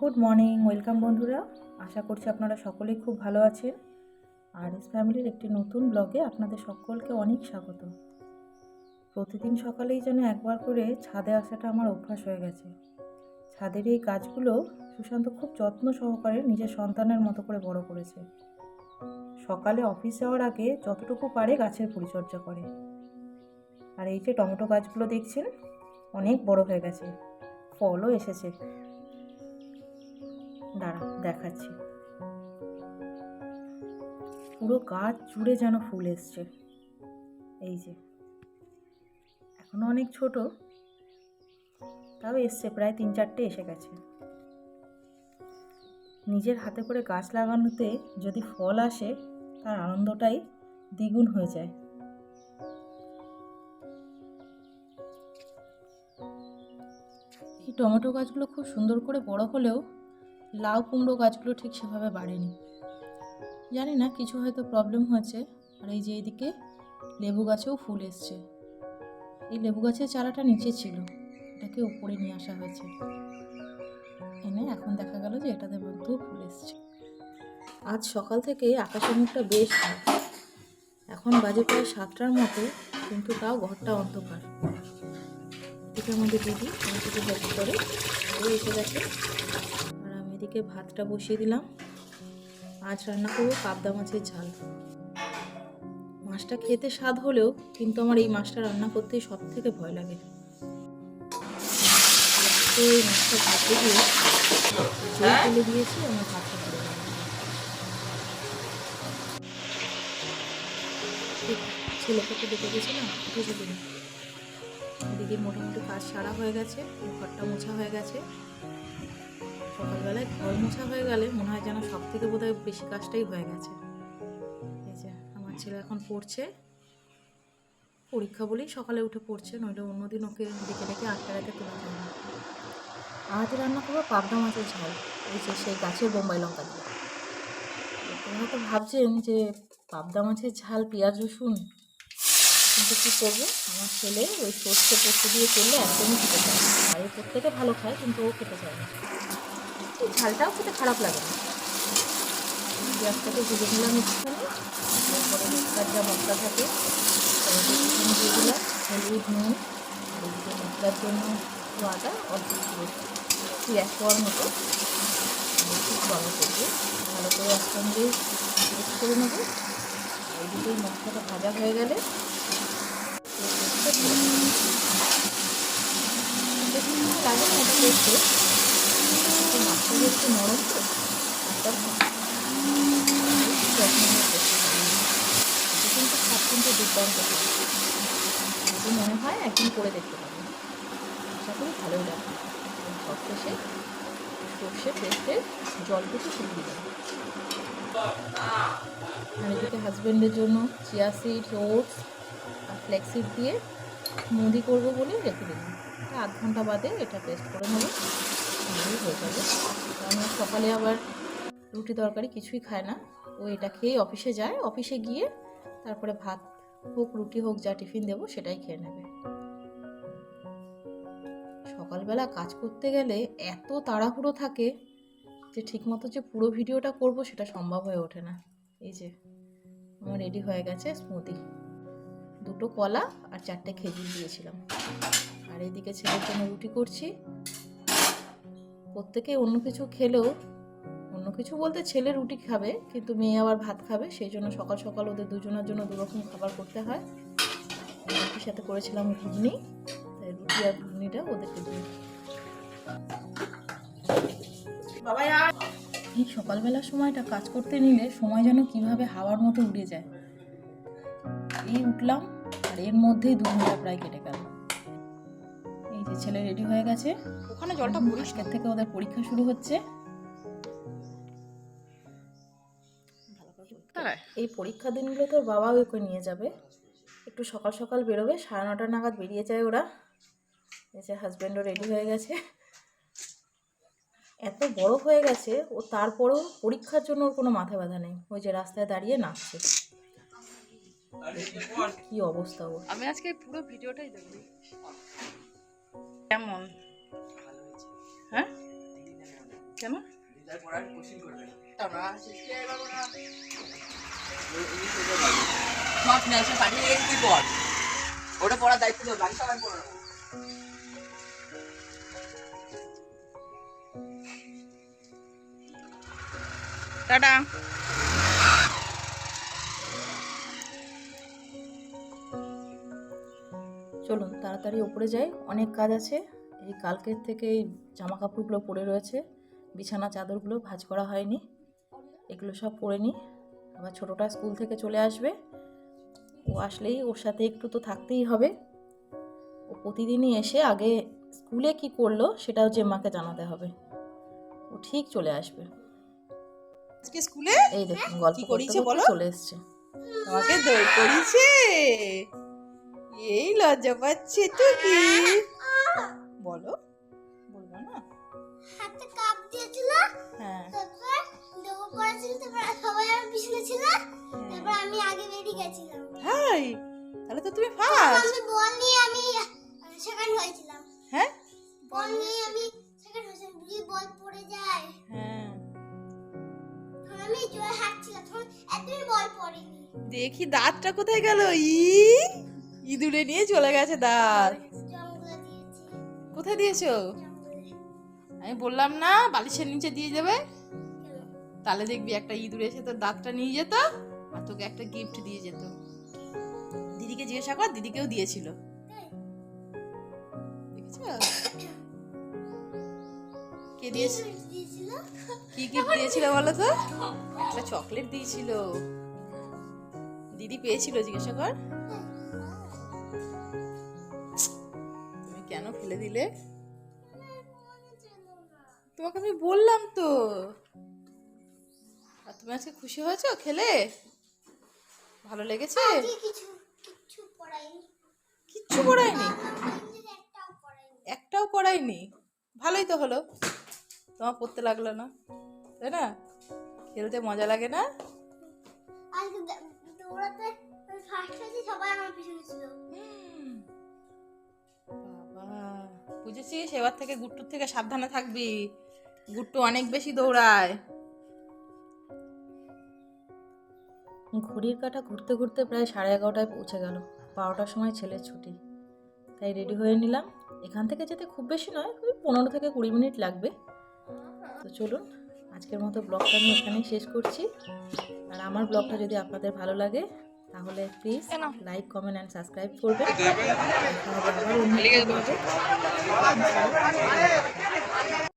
Good morning, welcome বন্ধুরা। আশা করছি আপনারা সকলেই খুব ভালো আছেন। আর এস ফ্যামিলির একটি নতুন ব্লগে আপনাদের সকলকে অনেক স্বাগত। প্রতিদিন সকালেই যেন একবার করে ছাদে আসাটা আমার অভ্যাস হয়ে গেছে। ছাদের এই গাছগুলো সুশান্ত খুব যত্ন সহকারে নিজের সন্তানের মতো করে বড় করেছে। সকালে অফিস যাওয়ার আগে যতটুকু পারে গাছের পরিচর্যা করে। আর এই যে টমেটো গাছগুলো দেখছেন, অনেক বড় হয়ে গেছে। ফলও এসেছে। দাঁড়া, দেখাচ্ছি। পুরো গাছ জুড়ে যেন ফুল এসছে। এই যে, এখনও অনেক ছোট, তাও এসছে, প্রায় তিন চারটে এসে গেছে। নিজের হাতে করে গাছ লাগানোতে যদি ফল আসে, তার আনন্দটাই দ্বিগুণ হয়ে যায়। এই টমেটো গাছগুলো খুব সুন্দর করে বড় হলেও লাউ কুমড়ো গাছগুলো ঠিক সেভাবে বাড়েনি। জানি না, কিছু হয়তো প্রবলেম হয়েছে, আর এই যে এদিকে লেবু গাছেও ফুল এসছে। এই লেবু গাছের চারাটা নিচে ছিল, এটাকে উপরে নিয়ে আসা হয়েছে। এনে এখন দেখা গেল যে এটাতে মধ্যেও ফুল এসছে। আজ সকাল থেকে আকাশের মুখটা বেশ এখন বাজে প্রায় সাতটার মতো, কিন্তু তাও ঘরটা অন্ধকার। এটা আমাদের দিদি হেল্প করে এসে গেছে এদিকে ভাতটা বসিয়ে দিলাম। আজ রান্না করব পাবদা মাছের ঝাল। মাছটা খেতে স্বাদ হলেও কিন্তু আমার এই মাছটা রান্না করতেই সব থেকে ভয় লাগে। এই মাছটা ভাতে দিয়ে জল তুলে দিয়েছি আমার ভাতটা করে ছেলেকে তো দেখে গেছিলাম উঠেছে তুমি দিদির মোটামুটি কাজ সারা হয়ে গেছে ঘরটা মোছা হয়ে গেছে। সকালবেলায় ঘর মোছা হয়ে গেলে মনে হয় যেন সব থেকে বোধহয় বেশি কাজটাই হয়ে গেছে। এই যে আমার ছেলে এখন পড়ছে। পরীক্ষা বলেই সকালে উঠে পড়ছে, নইলে অন্যদিন ওকে ডেকে ডেকে আটটা রাতে তোলা যায় না রান্না করব পাবদা মাছের ঝাল, এই যে সেই গাছের বোম্বাই লঙ্কা দিয়ে। তোমরা তো ভাবছেন যে পাবদা মাছের ঝাল, পেঁয়াজ, রসুন, কিন্তু কী করব? আমার ছেলে ওই সর্ষে পোস্ত দিয়ে করলে একদমই খেতে চায় বাড়ির প্রত্যেকে ভালো খায়, কিন্তু ও খেতে চায় না। ঝালটাও খেতে খারাপ লাগে না। পেঁয়াজটাকে ভেজে একটুখানি। তারপরে মশলার যা মশলা থাকে দিয়ে দিলাম, হলুদ, নুন, মশলার জন্য একটু আদা অল্প একটু পোয়ার মতো একটু বড় করব ভালো করে একসঙ্গে মিক্স করে নেব। এদিকে মশলাটা ভাজা হয়ে গেলে লাগে না এটা মাছটা একটু নরম তো। দুর্দান্ত যদি মনে হয়, একদিন করে দেখতে পাবেন আশা করি ভালোই লাগবে। সব শেষে, সর্ষে পেস্টে জল কিছু শুকিয়ে দেবে। আর এদিকে হাজব্যান্ডের জন্য চিয়া সিড ওটস আর ফ্লেক্সিড দিয়ে মুদি করব বলে রেখে দিলাম। আধ ঘণ্টা বাদে এটা পেস্ট করে নেব। হয়ে যাবে। কারণ সকালে আবার রুটি তরকারি কিছুই খায় না। ও এটা খেয়ে অফিসে যায়। অফিসে গিয়ে তারপরে ভাত হোক, রুটি হোক, যা টিফিন দেবো সেটাই খেয়ে নেবে। সকালবেলা কাজ করতে গেলে এত তাড়াহুড়ো থাকে যে ঠিকমতো যে পুরো ভিডিওটা করব সেটা সম্ভব হয়ে ওঠে না। এই যে, আমার রেডি হয়ে গেছে স্মুদি। দুটো কলা আর চারটে খেজুর দিয়েছিলাম। আর এদিকে ছেলের জন্য রুটি করছি। প্রত্যেকে অন্য কিছু খেলেও, অন্য কিছু বলতে ছেলে রুটি খাবে, কিন্তু মেয়ে আবার ভাত খাবে, সেই জন্য সকাল সকাল ওদের দুজনের জন্য দুরকম খাবার করতে হয়। রুটির সাথে করেছিলাম ঘুগনি, তাই রুটি আর ঘুগনিটা ওদেরকে দিই এই সকালবেলার সময়টা কাজ করতে নিলে সময় যেন কীভাবে হাওয়ার মতো উড়ে যায়। এই উঠলাম, আর এর মধ্যেই দু ঘণ্টা প্রায় কেটে গেল। যে ছেলে রেডি হয়ে গেছে। ওখানে জলটা পরিষ্কার থেকে ওদের পরীক্ষা শুরু হচ্ছে। এই পরীক্ষা দিনগুলো তোর বাবা ওকে নিয়ে যাবে? একটু সকাল সকাল বেরোবে সাড়ে নটা নাগাদ বেরিয়ে যায় ওরা। এই যে হাজব্যান্ডও রেডি হয়ে গেছে। এত বড় হয়ে গেছে ও তারপরেও পরীক্ষার জন্য ওর কোনো মাথা ব্যথা নেই। ওই যে রাস্তায় দাঁড়িয়ে নাচছে। কি অবস্থা ওর? আমি আজকে পুরো ভিডিওটাই দেখব কেমন? হ্যাঁ? রেখে ওটা পড়ার দায়িত্ব বাকি সবাই পড়ো টাটা। তাড়াতাড়ি উপরে যাই অনেক কাজ আছে। এই কালকের থেকে এই জামা কাপড়গুলো পরে রয়েছে বিছানা চাদরগুলো ভাঁজ করা হয়নি এগুলো সব পরে নিই। আবার ছোটোটা স্কুল থেকে চলে আসবে ও আসলেই ওর সাথে একটু তো থাকতেই হবে। ও প্রতিদিনই এসে আগে স্কুলে কি করল সেটাও যে মাকে জানাতে হবে। ও ঠিক চলে আসবে। আজকে স্কুলে? এই দেখুন গল্প করতে চলে এসছে। তোমাকে দৌড় করিয়েছে? এই লজ্জা পাচ্ছে তো কি বলো। বলব না? হাতে কাপ দিয়েছিল। হ্যাঁ। তারপর দেবো করেছিল তারপর সবাই আমার পিছনে ছিল। তারপর আমি আগে বেরিয়ে গেছিলাম। হাই তাহলে তো তুমি ফার্স্ট আমি বল নিয়ে আমি সেকেন্ড হয়েছিলাম হ্যাঁ? বল নিয়ে আমি সেকেন্ড হয়েছিলাম যদি বল পড়ে যায়। হ্যাঁ। আমি জোরে হাঁটছিলাম তখন একদমই বল পড়েনি। দেখি দাঁতটা কোথায় গেল ই। ইঁদুরে নিয়ে চলে গেছে দাঁত। কোথায় দিয়েছ? আমি বললাম না, বালিশের নিচে দিয়ে যাবে তাহলে দেখবি একটা ইঁদুর এসে তোর দাঁতটা নিয়ে যেত আর তোকে একটা গিফট দিয়ে যেত। দিদিকে জিজ্ঞাসা কর, দিদিকেও দিয়েছিল। কে কি গিফট দিয়েছিল বলো তো? একটা চকলেট দিয়েছিল। দিদি পেয়েছিল, জিজ্ঞাসা কর। ফেলে দিলে? তোমাকে আমি বললাম তো। আর তুমি আজকে খুশি হয়েছো খেলে? ভালো লেগেছে? কিছু কিছু পড়াইনি। কিচ্ছু করায়নি একটাও করায়নি ভালোই তো হলো। তোমার পড়তে লাগল না তাই না? খেলতে মজা লাগে না? বুঝেছিস? এবার থেকে গুট্টুর থেকে সাবধানে থাকবি। গুট্টু অনেক বেশি দৌড়ায়। ঘড়ির কাঁটা ঘুরতে ঘুরতে প্রায় সাড়ে এগারোটায় পৌঁছে গেল। বারোটার সময় ছেলের ছুটি। তাই রেডি হয়ে নিলাম। এখান থেকে যেতে খুব বেশি নয়, ওই পনেরো থেকে কুড়ি মিনিট লাগবে। তো চলুন, আজকের মতো ব্লগটা আমি এখানেই শেষ করছি। আর আমার ব্লগটা যদি আপনাদের ভালো লাগে তাহলে please like comment and subscribe করবেন।